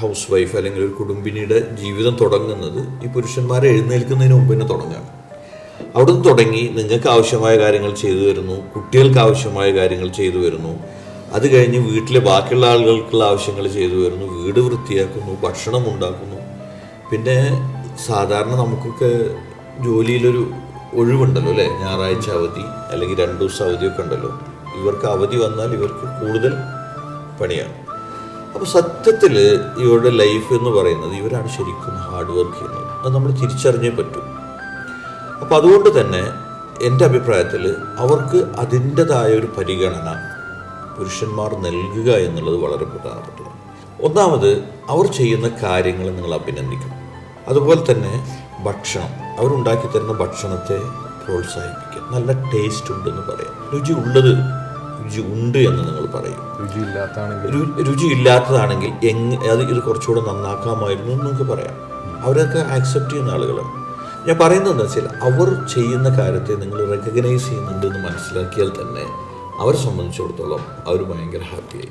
House wife അല്ലെങ്കിൽ ഒരു കുടുംബിനിയുടെ ജീവിതം തുടങ്ങുന്നത് ഈ പുരുഷന്മാരെ എഴുന്നേൽക്കുന്നതിന് മുമ്പ് തന്നെ തുടങ്ങുകയാണ് അവിടെ നിന്ന് തുടങ്ങി നിങ്ങൾക്ക് ആവശ്യമായ കാര്യങ്ങൾ ചെയ്തു വരുന്നു കുട്ടികൾക്ക് ആവശ്യമായ കാര്യങ്ങൾ ചെയ്തു വരുന്നു അത് കഴിഞ്ഞ് വീട്ടിലെ ബാക്കിയുള്ള ആളുകൾക്കുള്ള ആവശ്യങ്ങൾ ചെയ്തു വരുന്നു വീട് വൃത്തിയാക്കുന്നു ഭക്ഷണം ഉണ്ടാക്കുന്നു. പിന്നെ സാധാരണ നമുക്കൊക്കെ ജോലിയിലൊരു ഒഴിവുണ്ടല്ലോ അല്ലേ? ഞായറാഴ്ച അവധി അല്ലെങ്കിൽ രണ്ട് ദിവസം അവധിയൊക്കെ ഉണ്ടല്ലോ. ഇവർക്ക് അവധി വന്നാൽ ഇവർക്ക് കൂടുതൽ പണിയാണ്. അപ്പോൾ സത്യത്തിൽ ഇവരുടെ ലൈഫ് എന്ന് പറയുന്നത് ഇവരാണ് ശരിക്കും ഹാർഡ് വർക്ക് ചെയ്യുന്നത്. അത് നമ്മൾ തിരിച്ചറിഞ്ഞേ പറ്റൂ. അപ്പം അതുകൊണ്ട് തന്നെ എന്റെ അഭിപ്രായത്തിൽ അവർക്ക് അതിന്റെതായ ഒരു പരിഗണന പുരുഷന്മാർ നൽകുക എന്നുള്ളത് വളരെ പ്രധാനപ്പെട്ടതാണ്. ഒന്നാമത് അവർ ചെയ്യുന്ന കാര്യങ്ങൾ നിങ്ങൾ അഭിനന്ദിക്കണം അതുപോലെ തന്നെ ഭക്ഷണം അവരുണ്ടാക്കി തരുന്ന ഭക്ഷണത്തെ പ്രോത്സാഹിപ്പിക്കുക നല്ല ടേസ്റ്റ് ഉണ്ടെന്ന് പറയാം. രുചി ഉള്ളത് രുചി ഉണ്ട് എന്ന് നിങ്ങൾ പറയും. രുചി ഇല്ലാത്തതാണെങ്കിൽ എങ് അത് ഇത് കുറച്ചുകൂടെ നന്നാക്കാമായിരുന്നു എന്ന് നിങ്ങൾക്ക് പറയാം. അവരൊക്കെ ആക്സെപ്റ്റ് ചെയ്യുന്ന ആളുകളാണ്. ഞാൻ പറയുന്നത് എന്താ വെച്ചാൽ അവർ ചെയ്യുന്ന കാര്യത്തെ നിങ്ങൾ റെക്കഗ്നൈസ് ചെയ്യുന്നുണ്ട് എന്ന് മനസ്സിലാക്കിയാൽ തന്നെ അവരെ സംബന്ധിച്ചിടത്തോളം അവർ ഭയങ്കര ഹാപ്പിയായി